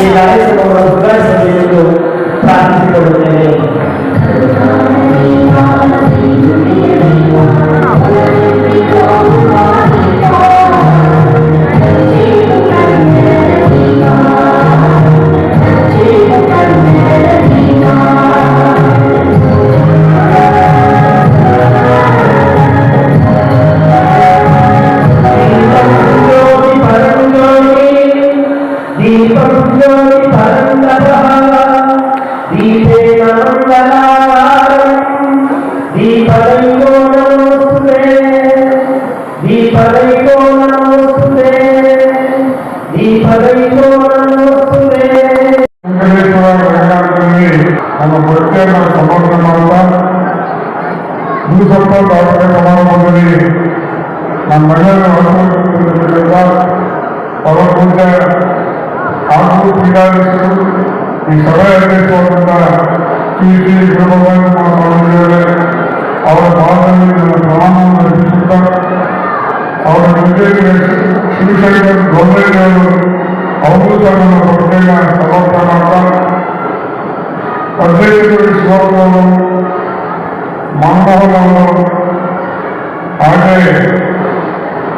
ಈ ಕಾರ್ಯಕ್ರಮವನ್ನು ಸುಧಾರಿಸಲಿ ಎಂದು ಪ್ರಾರ್ಥಿಸಿಕೊಳ್ಳುತ್ತೇನೆ दीपं ज्योति परन्तपः दीपेन मङ्गलाकारम् दीपदैको नमोऽस्तु ते दीपदैको नमोऽस्तु ते दीपदैको नमोऽस्तु ते ನಮ್ಮ ಪ್ರತ್ಯೇಕ ಸಮರ್ಥ ಮಾಡುತ್ತಾ ಭೂಸಂಪ ದಾಖಲೆ ಸಮಾರಂಭದಲ್ಲಿ ನಮ್ಮ ಮಹಿಳೆಯರ ಪವರ್ ಪೂಜೆ ಹಾಗೂ ಕ್ರೀಡಾಧೀಶರು ಈ ಸಭೆ ಅಧ್ಯಕ್ಷರಾದಂಥ ಶ್ರೀ ಶ್ರೀ ಗುರುಭಗವಾನ್ ಸ್ವಾಮಿಯವರೇ ಅವರ ಭಾಗದಲ್ಲಿ ನನ್ನ ಅರ್ಪಿಸುತ್ತಾ ಅವರ ಜೊತೆಗೆ ಶಿವಶಂಕರ್ ಗೌರವರು ಅವರು ಸಹ ನನ್ನ ಭಕ್ತಿಯನ್ನು ಸಮರ್ಪಣೆ ಮಾಡ್ತಾರೆ ಅಧ್ಯಕ್ಷರು ಶಿವಪ್ಪನವರು ಮನಮೋಹನ್ ಅವರು ಹಾಗೆ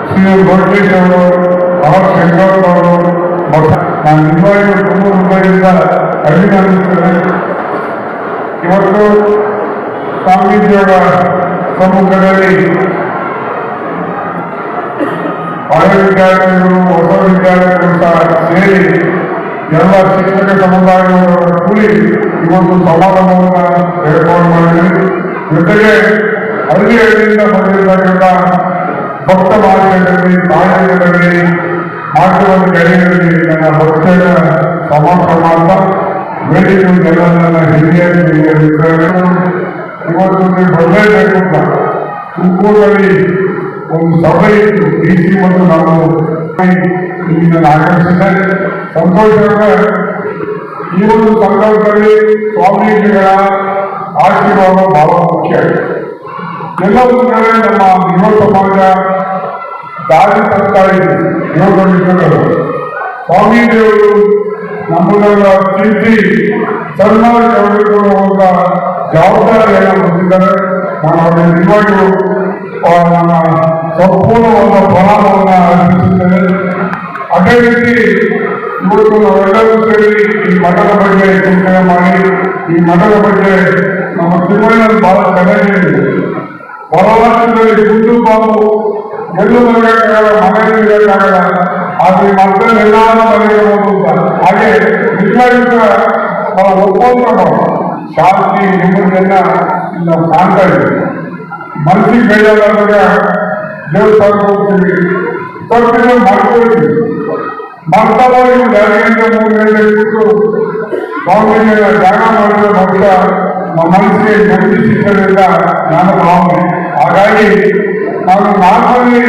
ಶ್ರೀ ಗೋಟೇಶ್ ಅವರು, ಆರ್ ಶಂಕರ್ ಅವರು ನಿಜವಾಗಿಯೂ ತುಂಬ ಹೃದಯದಿಂದ ಅಭಿನಂದಿಸ್ತೇನೆ ಇವತ್ತು ಸ್ವಾಮೀಜಿಯವರ ಸಮ್ಮುಖದಲ್ಲಿ ಹಳೆ ವಿದ್ಯಾರ್ಥಿಗಳು ಹೊಸ ವಿದ್ಯಾರ್ಥಿಗಳು ಸಹ ಸೇರಿ ಎಲ್ಲ ಶಿಕ್ಷಕ ಸಮುದಾಯದವರ ಕೂಡಿ ಇವತ್ತು ಸಮಾರಂಭವನ್ನು ಏರ್ಪಾಡು ಮಾಡಿದ್ವಿ ಜೊತೆಗೆ ಹಳ್ಳಿ ಹಳ್ಳಿಯಿಂದ ಬಂದಿರತಕ್ಕಂಥ ಭಕ್ತ ಮಾರ್ಗದಲ್ಲಿ ಕಾಲೇಜುಗಳಲ್ಲಿ ಮಾಧ್ಯಮದ ಕಡೆಗಳಲ್ಲಿ ನನ್ನ ಪಕ್ಷದ ಸಮರ್ಪಣೆ ಮಾಡ್ತಾ ವೇದಿಕೆ ಎಲ್ಲ ನನ್ನ ಹಿರಿಯ ಇವತ್ತು ನೀವು ಬರಲೇಬೇಕು ತುಮಕೂರಲ್ಲಿ ಒಂದು ಸಭೆ ಇತ್ತು ಡಿ ಸಿ ಮತ್ತು ನಾವು ಇಲ್ಲಿ ನಾನು ಆಗಮಿಸಿದೆ ಸಂತೋಷ ಈ ಒಂದು ಸಂದರ್ಭದಲ್ಲಿ ಸ್ವಾಮೀಜಿಗಳ ಆಶೀರ್ವಾದ ಬಹಳ ಮುಖ್ಯ. ಎಲ್ಲವೂ ಕಡೆ ನಮ್ಮ ಯುವ ಸಮಾಜ ದಾರಿ ತರ್ತಾ ಇದೆ ಯೋಗ ಮಿತ್ರರು ಸ್ವಾಮೀಜಿಯವರು ನಮ್ಮನ್ನೆಲ್ಲ ತಿದ್ದಿ ಸನ್ಮಾನ ಕೊಡುವಂತ ಜವಾಬ್ದಾರಿಯನ್ನು ಹೊಂದಿದ್ದಾರೆ ನಾನು ಅವರಿಗೆ ನಿಜವಾಗಿಯೂ ಆ, ನನ್ನ ಸಂಪೂರ್ಣವಾದ ಪ್ರಣಾಮವನ್ನು ಅರ್ಪಿಸುತ್ತೇನೆ ಅದೇ ರೀತಿ ಇವತ್ತು ನಾವೆಲ್ಲರೂ ಸೇರಿ ಈ ಮಠದ ಬಗ್ಗೆ ಚಿಂತನೆ ಮಾಡಿ ಈ ಮಠದ ಬಗ್ಗೆ ನಮ್ಮ ತಿರುಮಲೆಯಲ್ಲಿ ಬಹಳ ಚೆನ್ನಾಗಿ ಇದೆ ಹೊರರಾಷ್ಟ್ರದಲ್ಲಿ ಗುಂಡು ಬಾಬು ಎಲ್ಲೂ ಬರಬೇಕಾಗಲ್ಲ ಮನೆಯಲ್ಲಿ ಇರಬೇಕಾಗಲ್ಲ ಆದ್ರೆ ಮಕ್ಕಳು ಎಲ್ಲಾರು ಬರೆಯಬಹುದು ಅಂತ ಹಾಗೆ ನಿಜವಾಗಿಯೂ ನಾವು ಒಪ್ಪಂದ ಶಾಂತಿ ನೆಮ್ಮದಿಯನ್ನ ನಾವು ಕಾಣ್ತಾ ಇದ್ದೀವಿ ಮನಸ್ಸಿಗೆ ಬೇಜಾರಾದಾಗ ದೇವಸ್ಥಾನಕ್ಕೆ ಹೋಗ್ತೀವಿ. ಸ್ವಲ್ಪ ದಿನ ಮಾಡ್ಕೊಳ್ತೀವಿ ಹೋಗಿ ಬೆಳಗ್ಗೆಯಿಂದ ಮೂರು ಗಂಟೆ ಕೂತು ಸ್ವಾಮಿಗಳ ಧ್ಯಾನ ಮಾಡಿದ ಭಕ್ತ ನಮ್ಮ ಮನಸ್ಸಿಗೆ ನೆಮ್ಮದಿ ಸಿಕ್ಕದ್ರಿಂದ ನಾನು ಭಾವನೆ ಹಾಗಾಗಿ ನಾನು ನಾಲ್ಕಲ್ಲಿ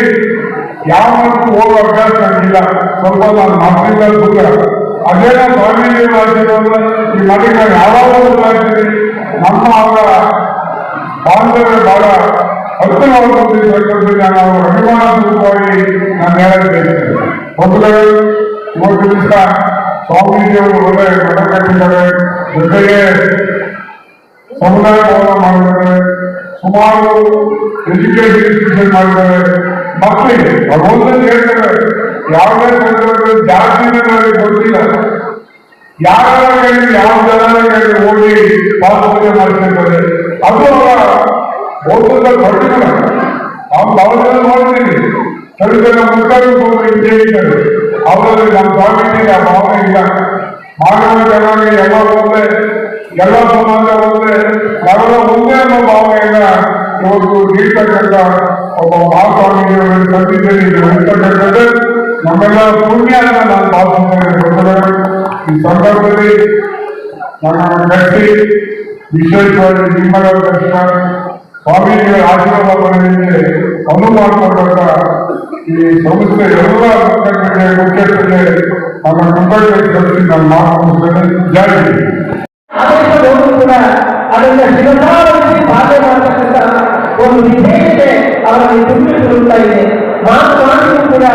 ಯಾವ ಹೋಗುವ ಹೋಗೋ ಅಭ್ಯಾಸ ಆಗಿಲ್ಲ ಸ್ವಲ್ಪ ನಾನು ಮಾತಿಲ್ಲ ದೂರ ಅದೇ ನಾನು ಸ್ವಾಮೀಜಿ ಆಶೀರ್ವಾದ ಈ ಮನೆಗೆ ನಾನು ಯಾವಾಗಲೂ ಮಾಡಿದ್ದೀನಿ ನಮ್ಮ ಅವರ ಬಾಂಧವ್ಯ ಬಹಳ ಹತ್ತಿರವಾಗಿರ್ತಕ್ಕಂಥ ನಾನು ಅವರ ಅಭಿಮಾನಪೂರ್ವಕವಾಗಿ ನಾನು ಹೇಳಿದ್ದೇನೆ ಮೊದಲೇ ಇವತ್ತು ದಿವಸ ಸ್ವಾಮೀಜಿಯವರು ಒಳ್ಳೆ ಮಠ ಕಟ್ಟಿದ್ದಾರೆ. ಜೊತೆಗೆ ಸಮುದಾಯ ಭವನ ಮಾಡಿದ್ದಾರೆ ಸುಮಾರು ಎಜುಕೇಶನ್ ಇನ್ಸ್ಟಿಟ್ಯೂಷನ್ ಮಾಡಿದ್ದಾರೆ. ಮಕ್ಕಳಿಗೆ, ಭಗವಂತನ ಹೇಳ್ತಾರೆ, ಯಾವುದೇ ಸಂದರ್ಭದಲ್ಲಿ ಜಾಸ್ತಿ ನನಗೆ ಗೊತ್ತಿಲ್ಲ. ಯಾರ ಯಾವ ಜನರ ಕೈಲಿ ಹೋಗಿ ಪಾದಪೂಜೆ ಮಾಡ್ತಿರ್ತಾರೆ ಅದು ಅವರ ಬೌದ್ಧದ ನಾವು ಅವ್ನು ಭಾವನೆ ನೋಡ್ತೀನಿ ಕವಿತೆನ ಮುಖಂಡು ಹೇಳಿದ್ದಾರೆ ಅವರಲ್ಲಿ ನಮ್ಮ ಸ್ವಾಮೀಜಿ ಆ ಭಾವನೆ ಇಲ್ಲ. ಮಾನವ ಜನರಿಗೆ ಎಲ್ಲ ಒಂದೇ ಎಲ್ಲ ಸಮಾಜ ಒಂದೇ ನಾವೆಲ್ಲ ಒಂದೇ ಅನ್ನೋ ಭಾವನೆಯನ್ನ ಇವತ್ತು ನೀಡ್ತಕ್ಕಂಥ ಒಬ್ಬ ಮಹಾಸ್ವಾಮಿ ಸನ್ನಿಧಿಯಲ್ಲಿ ಇರ್ತಕ್ಕಂಥದ್ದು ನಮ್ಮೆಲ್ಲ ಪುಣ್ಯ ಅಂತ ನಾನು ಭಾವಿಸ್ತೇನೆ ಈ ಸಂದರ್ಭದಲ್ಲಿ ನನ್ನ ಕಟ್ಟಿ ವಿಶೇಷವಾಗಿ ನಿಮ್ಮಗಳ ದರ್ಶನ ಸ್ವಾಮೀಜಿಗಳ ಆಶೀರ್ವಾದ ಪಡೆಯಲಿಕ್ಕೆ ಮಾಡಿಕೊಂಡಂತ ಈ ಸಂಸ್ಥೆ ಎಲ್ಲ ಮುಖ್ಯಸ್ಥರಿಗೆ ಕೃತಜ್ಞತೆ ಸಲ್ಲಿಸಿ. ನಾನು ಮಾತನಾಡುತ್ತೇನೆ ಮುಗಿಸ್ತೇನೆ ಆದೇಶವನ್ನು ಕೂಡ ಅದನ್ನ ಶಿರಸಾವಹಿಸಿ ಬಾಧೆ ಮಾಡತಕ್ಕಂತಹ ಒಂದು ವಿಧೇಯತೆ ಅವರಲ್ಲಿ ತುಂಬಿಸಿರುತ್ತಾ ಇದೆ. ಮಾತು ಕೂಡ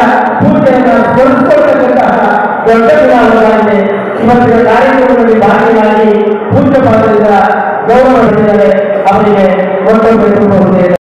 ಪೂಜೆಯನ್ನ ಸ್ಮರಿಸಿಕೊಳ್ತಕ್ಕಂತಹ ದೊಡ್ಡ ವಿಧಾನವಾಗಿದೆ ಇವತ್ತಿನ ಕಾರ್ಯಕ್ರಮದಲ್ಲಿ ಭಾಗಿಯಾಗಿ ಪೂಜ್ಯ ಪಾದದಿಂದ ಗೌರವ ನೀಡಿದರೆ ಅವರಿಗೆ ತುಂಬ ಹೃದಯದ